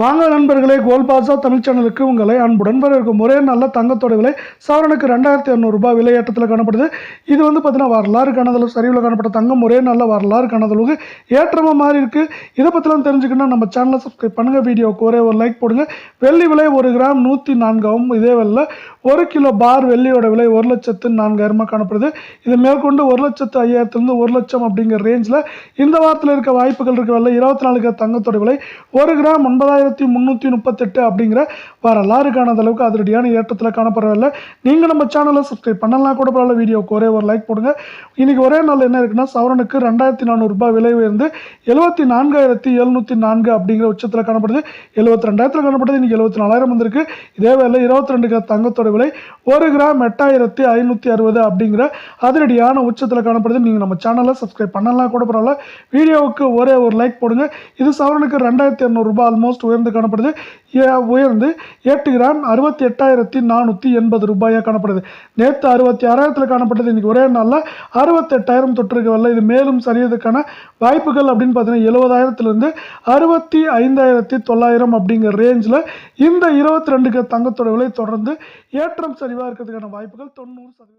வாங்க நண்பர்களே கோல் பாசா தமிழ் சேனலுக்கு உங்களை அன்புடன் வரவேற்கும். ஒரே நல்ல தங்கத்தோட விலை சவரனுக்கு ரெண்டாயிரத்தி இரநூறுபா விலையேற்றத்தில் காணப்படுது. இது வந்து பார்த்தீங்கன்னா வரலாறு கணதளவு சரிவில் காணப்பட்ட தங்கம் ஒரே நல்ல வரலாறு கணதளவுக்கு ஏற்றமாக மாறி இருக்குது இதை பற்றிலாம் தெரிஞ்சுக்கணும் நம்ம சேனலை சப்ஸ்கிரைப் பண்ணுங்கள் வீடியோவுக்கு ஒரே ஒரு லைக் போடுங்க. வெள்ளி விலை ஒரு கிராம் நூற்றி நான்காவும் இதே வெளில ஒரு கிலோ பார் வெள்ளியோட விலை ஒரு லட்சத்து நான்காயிரமாக காணப்படுது. இது மேற்கொண்டு ஒரு லட்சத்து ஐயாயிரத்துலேருந்து ஒரு லட்சம் அப்படிங்கிற ரேஞ்சில் இந்த வாரத்தில் இருக்க வாய்ப்புகள் இருக்க. வெளில இருபத்தி நாலு தங்கத்தோட விலை ஒரு கிராம் ஒன்பதாயிரம் ஒன்பதாயிரத்தி முந்நூற்றி முப்பத்தெட்டு அப்படிங்கிற வரலாறு காணாத அளவுக்கு அதிரடியான ஏற்றத்தில் காணப்படவில்லை. நீங்கள் நம்ம சேனலை சப்ஸ்கிரைப் பண்ணலாம் கூட பரவாயில்ல வீடியோவுக்கு ஒரே ஒரு லைக் போடுங்க. இன்னைக்கு ஒரே நாள் என்ன இருக்குன்னா சவரனுக்கு ரெண்டாயிரத்தி நானூறுரூபா விலை உயர்ந்து எழுபத்தி நான்காயிரத்தி எழுநூற்றி நான்கு அப்படிங்கிற உச்சத்தில் காணப்படுது. எழுபத்தி ரெண்டாயிரத்தில் காணப்படுது இன்னைக்கு எழுபத்தி நாலாயிரம் வந்திருக்கு. இதே வேலை இருபத்தி ரெண்டு கிராம் தங்கத்தோட விலை ஒரு கிராம் எட்டாயிரத்தி ஐநூற்றி அறுபது அப்படிங்கிற அதிரடியான உச்சத்தில் காணப்படுது. நீங்கள் நம்ம சேனலை சப்ஸ்கிரைப் பண்ணலாம் கூட பரவாயில்ல வீடியோவுக்கு ஒரே ஒரு லைக் போடுங்க. இது சவரனுக்கு ரெண்டாயிரத்தி இரநூறுபா ஆல்மோஸ்ட் உயர்ந்து காணப்படுது. உயர்ந்து எட்டு கிராம் அறுபத்தி எட்டாயிரத்தி நானூற்றி எண்பது ரூபாயாக காணப்படுது. நேற்று அறுபத்தி ஆறாயிரத்தில் காணப்பட்டது. இன்றைக்கி ஒரே நாளில் அறுபத்தெட்டாயிரம் தொற்றுக்கு வரல இது மேலும் சரியதுக்கான வாய்ப்புகள் அப்படின்னு பார்த்தீங்கன்னா எழுபதாயிரத்துலேருந்து அறுபத்தி ஐந்தாயிரத்தி தொள்ளாயிரம் அப்படிங்கிற ரேஞ்சில் இந்த இருபத்தி ரெண்டுக்கு தங்கத்தோட விலை தொடர்ந்து ஏற்றம் சரிவாக இருக்கிறதுக்கான வாய்ப்புகள் தொண்ணூறு சதவீதம்.